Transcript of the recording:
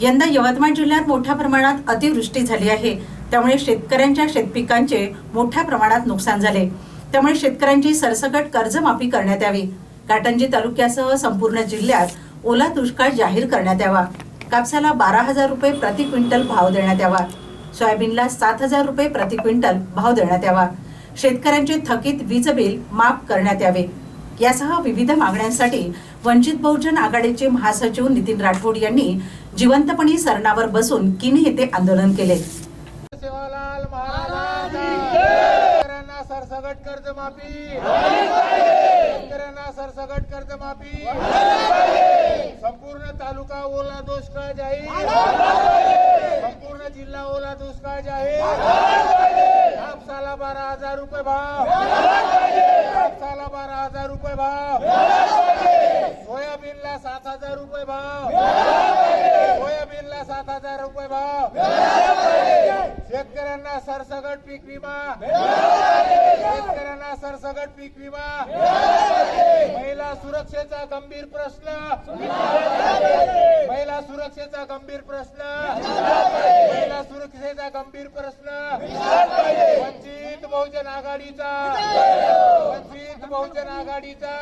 यंदा यवतमाळ जिल्ह्यात मोठ्या प्रमाणात अतिवृष्टी झाली आहे. त्यामुळे शेतकऱ्यांच्या शेतपिकांचे मोठ्या प्रमाणात नुकसान झाले. त्यामुळे शेतकऱ्यांची सरसकट कर्जमाफी करण्यात यावी. घाटंजी तालुक्यासह संपूर्ण जिल्ह्यात ओला दुष्काळ जाहीर करण्यात यावा. कापसाला बारा हजार रुपये प्रति क्विंटल भाव देण्यात यावा. सोयाबीनला सात हजार रुपये प्रति क्विंटल भाव देण्यात यावा. शेतकऱ्यांचे थकीत वीज बिल माफ करण्यात यावे. यासह विविध मागण्यांसाठी वंचित बहुजन आघाडीचे महासचिव नितीन राठोड यांनी जिवंतपणी सरणावर बसून किनी येथे आंदोलन केले. सेवालाल महाराज शेतकऱ्यांना सरसगट कर्जमाफी शेतकऱ्यांना सरसगट कर्जमाफी संपूर्ण तालुका ओला दुष्काळ जाहीर. संपूर्ण जिल्हा ओला दुष्काळ जाहीर. कापसाला बारा हजार रुपये भाव. कापसाला बारा हजार रुपये भाव. सोयाबीनला सात हजार रुपये भाव. सोयाबीनला सात हजार रुपये भाव. शेतकऱ्यांना सरसगट पीक विमा. शेतकऱ्यांना सरसगट पीक विमा. महिला सुरक्षेचा गंभीर प्रश्न. महिला सुरक्षेचा गंभीर प्रश्न महिला सुरक्षेचा गंभीर प्रश्न वंचित बहुजन आघाडीचा. वंचित बहुजन आघाडीचा.